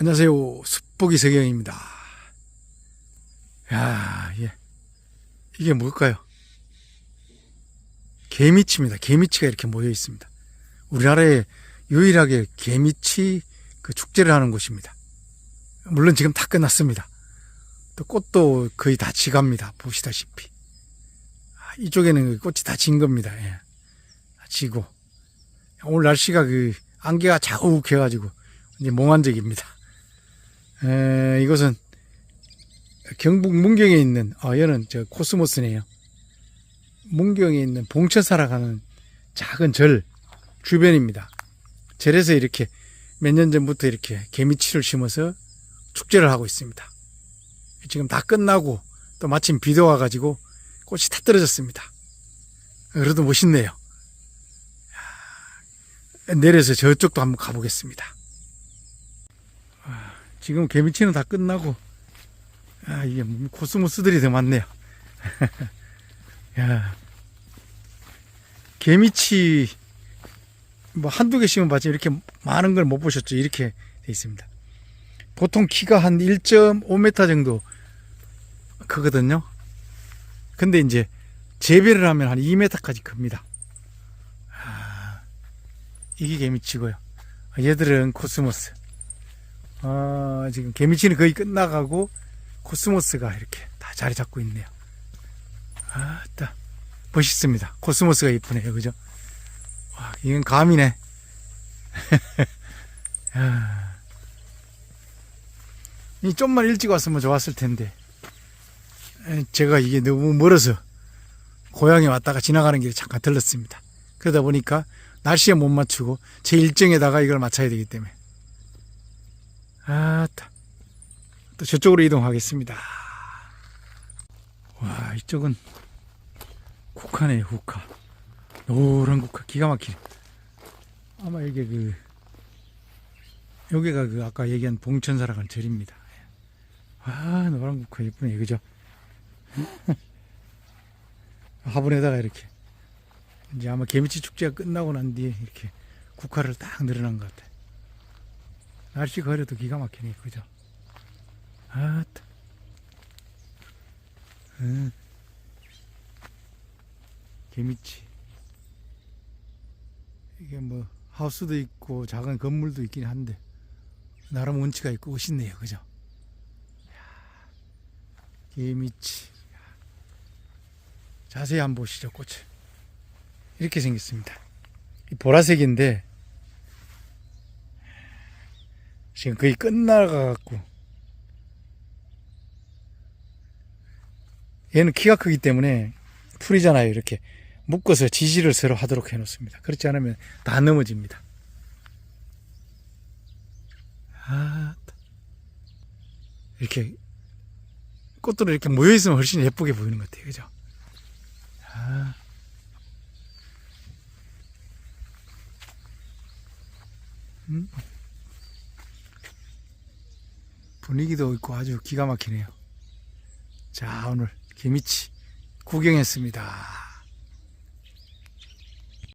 안녕하세요. 숯보기 세경입니다. 야, 예. 이게 뭘까요? 개미치입니다. 개미치가 이렇게 모여 있습니다. 우리나라에 유일하게 개미치 그 축제를 하는 곳입니다. 물론 지금 다 끝났습니다. 또 꽃도 거의 다 지갑니다. 보시다시피. 아, 이쪽에는 꽃이 다 진 겁니다. 예. 다 지고. 오늘 날씨가 그 안개가 자욱해가지고 이제 몽환적입니다. 에, 이곳은 경북 문경에 있는 어 얘는 저 코스모스네요. 문경에 있는 봉천사라 가는 작은 절 주변입니다. 절에서 이렇게 몇 년 전부터 이렇게 개미치를 심어서 축제를 하고 있습니다. 지금 다 끝나고 또 마침 비도 와가지고 꽃이 다 떨어졌습니다. 그래도 멋있네요. 내려서 저쪽도 한번 가보겠습니다. 아, 지금 개미치는 다 끝나고, 아, 이게 코스모스들이 더 많네요. 야, 개미치, 뭐 한두 개 심은 봤지 이렇게 많은 걸 못 보셨죠? 이렇게 돼 있습니다. 보통 키가 한 1.5m 정도 크거든요. 근데 이제 재배를 하면 한 2m까지 큽니다. 이게 개미치고요. 얘들은 코스모스. 어, 지금 개미치는 거의 끝나가고 코스모스가 이렇게 다 자리 잡고 있네요. 아따 멋있습니다. 코스모스가 이쁘네요, 그죠? 와, 이건 감이네. 야. 이 좀만 일찍 왔으면 좋았을 텐데. 에, 제가 이게 너무 멀어서 고향에 왔다가 지나가는 길에 잠깐 들렀습니다. 그러다 보니까 날씨에 못 맞추고 제 일정에다가 이걸 맞춰야 되기 때문에 아따 또 저쪽으로 이동하겠습니다. 와 이쪽은 국화네요 국화. 노란 국화. 기가 막히네. 아마 이게 그 여기가 그 아까 얘기한 봉천사라간 절입니다. 와 노란 국화 예쁘네. 그죠? 화분에다가 이렇게. 이제 아마 개미치 축제가 끝나고 난 뒤에 이렇게 국화를 딱 늘어난 것 같아. 날씨가 흐려도 기가 막히네, 그죠? 아따. 응. 개미치. 이게 뭐, 하우스도 있고, 작은 건물도 있긴 한데, 나름 운치가 있고, 멋있네요, 그죠? 개미치. 자세히 한번 보시죠, 꽃을. 이렇게 생겼습니다. 이 보라색인데 지금 거의 끝나가갖고 얘는 키가 크기 때문에 풀이잖아요. 이렇게 묶어서 지지를 서로 하도록 해 놓습니다. 그렇지 않으면 다 넘어집니다. 아, 이렇게 꽃들이 이렇게 모여 있으면 훨씬 예쁘게 보이는 것 같아요. 그죠? 아. 음? 분위기도 있고 아주 기가 막히네요. 자, 오늘 김이치 구경했습니다.